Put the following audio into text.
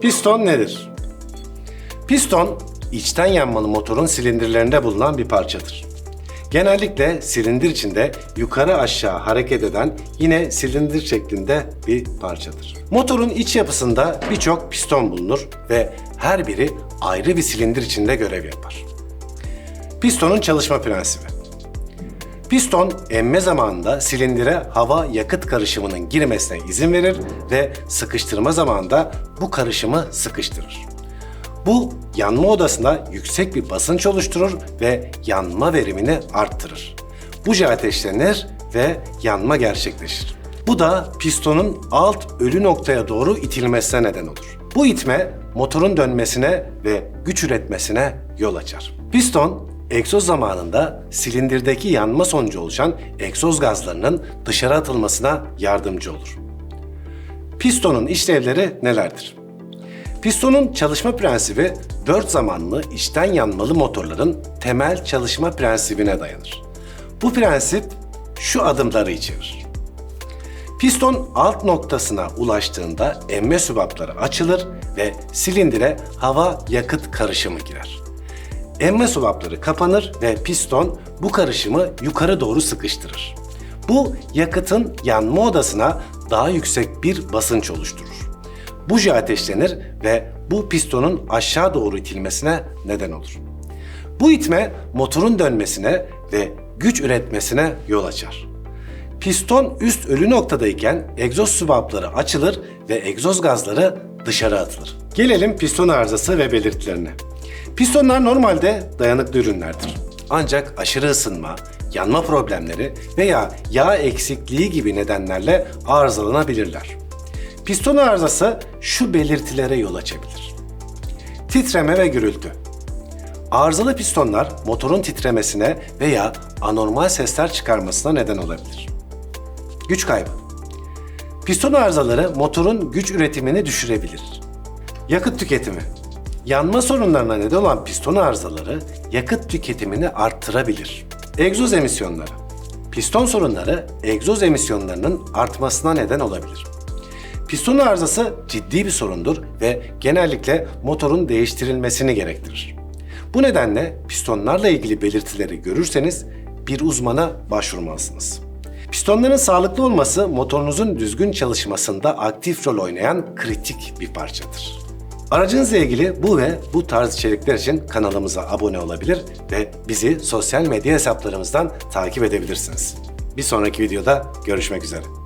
Piston nedir? Piston, içten yanmalı motorun silindirlerinde bulunan bir parçadır. Genellikle silindir içinde yukarı aşağı hareket eden yine silindir şeklinde bir parçadır. Motorun iç yapısında birçok piston bulunur ve her biri ayrı bir silindir içinde görev yapar. Pistonun çalışma prensibi. Piston emme zamanında silindire hava yakıt karışımının girmesine izin verir ve sıkıştırma zamanında bu karışımı sıkıştırır. Bu yanma odasında yüksek bir basınç oluşturur ve yanma verimini arttırır. Buji ateşlenir ve yanma gerçekleşir. Bu da pistonun alt ölü noktaya doğru itilmesine neden olur. Bu itme motorun dönmesine ve güç üretmesine yol açar. Piston egzoz zamanında silindirdeki yanma sonucu oluşan egzoz gazlarının dışarı atılmasına yardımcı olur. Pistonun işlevleri nelerdir? Pistonun çalışma prensibi dört zamanlı içten yanmalı motorların temel çalışma prensibine dayanır. Bu prensip şu adımları içerir. Piston alt noktasına ulaştığında emme sübapları açılır ve silindire hava yakıt karışımı girer. Emme subapları kapanır ve piston bu karışımı yukarı doğru sıkıştırır. Bu yakıtın yanma odasına daha yüksek bir basınç oluşturur. Buji ateşlenir ve bu pistonun aşağı doğru itilmesine neden olur. Bu itme motorun dönmesine ve güç üretmesine yol açar. Piston üst ölü noktadayken egzoz sübapları açılır ve egzoz gazları dışarı atılır. Gelelim piston arızası ve belirtilerine. Pistonlar normalde dayanıklı ürünlerdir. Ancak aşırı ısınma, yanma problemleri veya yağ eksikliği gibi nedenlerle arızalanabilirler. Piston arızası şu belirtilere yol açabilir. Titreme ve gürültü. Arızalı pistonlar motorun titremesine veya anormal sesler çıkarmasına neden olabilir. Güç kaybı. Piston arızaları motorun güç üretimini düşürebilir. Yakıt tüketimi. Yanma sorunlarına neden olan piston arızaları yakıt tüketimini arttırabilir. Egzoz emisyonları. Piston sorunları egzoz emisyonlarının artmasına neden olabilir. Piston arızası ciddi bir sorundur ve genellikle motorun değiştirilmesini gerektirir. Bu nedenle pistonlarla ilgili belirtileri görürseniz bir uzmana başvurmalısınız. Pistonların sağlıklı olması motorunuzun düzgün çalışmasında aktif rol oynayan kritik bir parçadır. Aracınızla ilgili bu ve bu tarz içerikler için kanalımıza abone olabilir ve bizi sosyal medya hesaplarımızdan takip edebilirsiniz. Bir sonraki videoda görüşmek üzere.